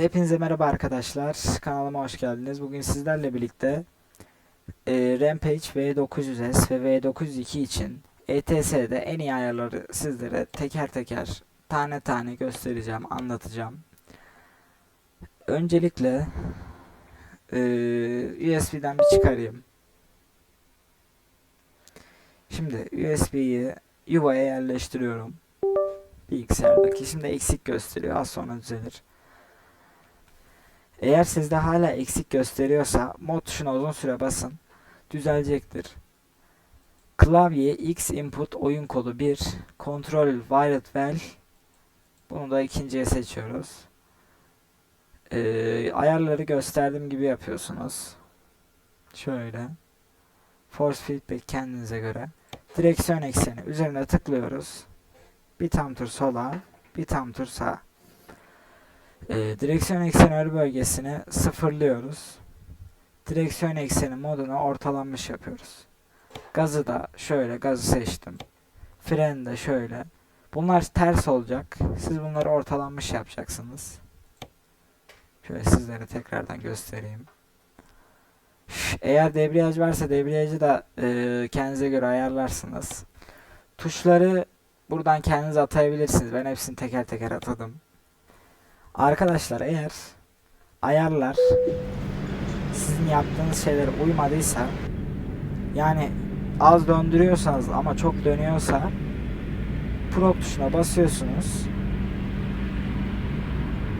Hepinize merhaba arkadaşlar. Kanalıma hoş geldiniz. Bugün sizlerle birlikte e, Rampage V900S ve V902 için ETS'de en iyi ayarları sizlere teker teker tane tane göstereceğim, anlatacağım. Öncelikle e, USB'den bir çıkarayım. Şimdi USB'yi yuvaya yerleştiriyorum. Bilgisayardaki. Şimdi eksik gösteriyor. Az sonra düzelir. Eğer sizde hala eksik gösteriyorsa mod tuşuna uzun süre basın. Düzelecektir. Klavye X input oyun kodu 1. Control wired well. Bunu da ikinciye seçiyoruz. Ee, ayarları gösterdiğim gibi yapıyorsunuz. Şöyle. Force feedback kendinize göre. Direksiyon ekseni üzerine tıklıyoruz. Bir tam tur sola, bir tam tur sağa. Ee, direksiyon ekseni örü bölgesini sıfırlıyoruz. Direksiyon ekseni modunu ortalanmış yapıyoruz. Gazı da şöyle gazı seçtim. Freni de şöyle. Bunlar ters olacak. Siz bunları ortalanmış yapacaksınız. Şöyle sizlere tekrardan göstereyim. Eğer debriyaj varsa debriyajı da e, kendinize göre ayarlarsınız. Tuşları buradan kendiniz atayabilirsiniz. Ben hepsini teker teker atadım. Arkadaşlar eğer ayarlar sizin yaptığınız şeylere uymadıysa yani az döndürüyorsanız ama çok dönüyorsa prop tuşuna basıyorsunuz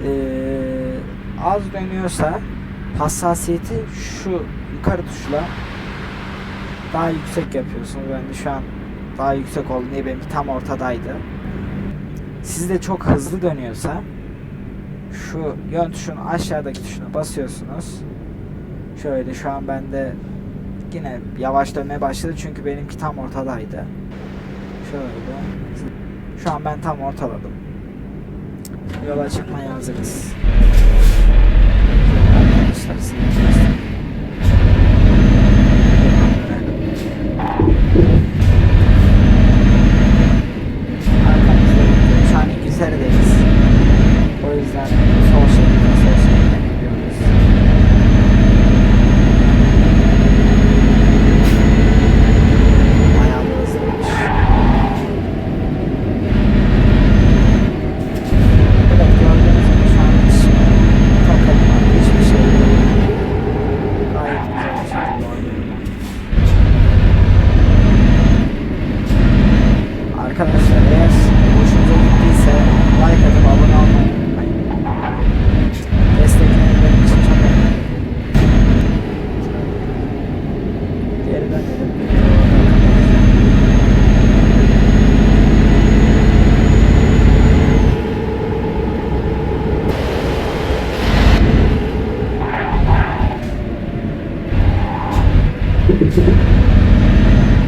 ee, az dönüyorsa hassasiyeti şu yukarı tuşla daha yüksek yapıyorsunuz. Ben de şu an daha yüksek oldu niye benimki tam ortadaydı. Sizde çok hızlı dönüyorsa şu yön tuşunun aşağıdaki tuşuna basıyorsunuz. Şöyle şu an bende yine yavaş dönmeye başladı çünkü benimki tam ortadaydı. Şöyle. Şu an ben tam ortaladım. Yola çıkmaya hazırız. Arkadaşlar size göstereyim. Arkamızda şu an İngiltere'deyiz. O yüzden sol şeritten sol şeritten gidiyoruz. Bayağı da hızlıymış. Evet gördüğünüz gibi şu an hiç takılma, hiçbir şey yok. Gayet güzel bir şekilde oynuyorum. Arkadaşlar eğer hoşunuza gittiyse like atıp abone olmayı unutmayın. Destekleriniz benim için çok önemli. Geri dönelim.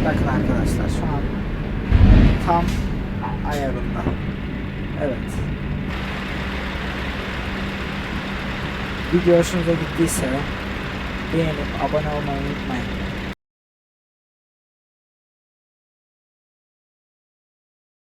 Bakın arkadaşlar şu an tam ayarında. Evet. Video hoşunuza gittiyse beğenip abone olmayı unutmayın.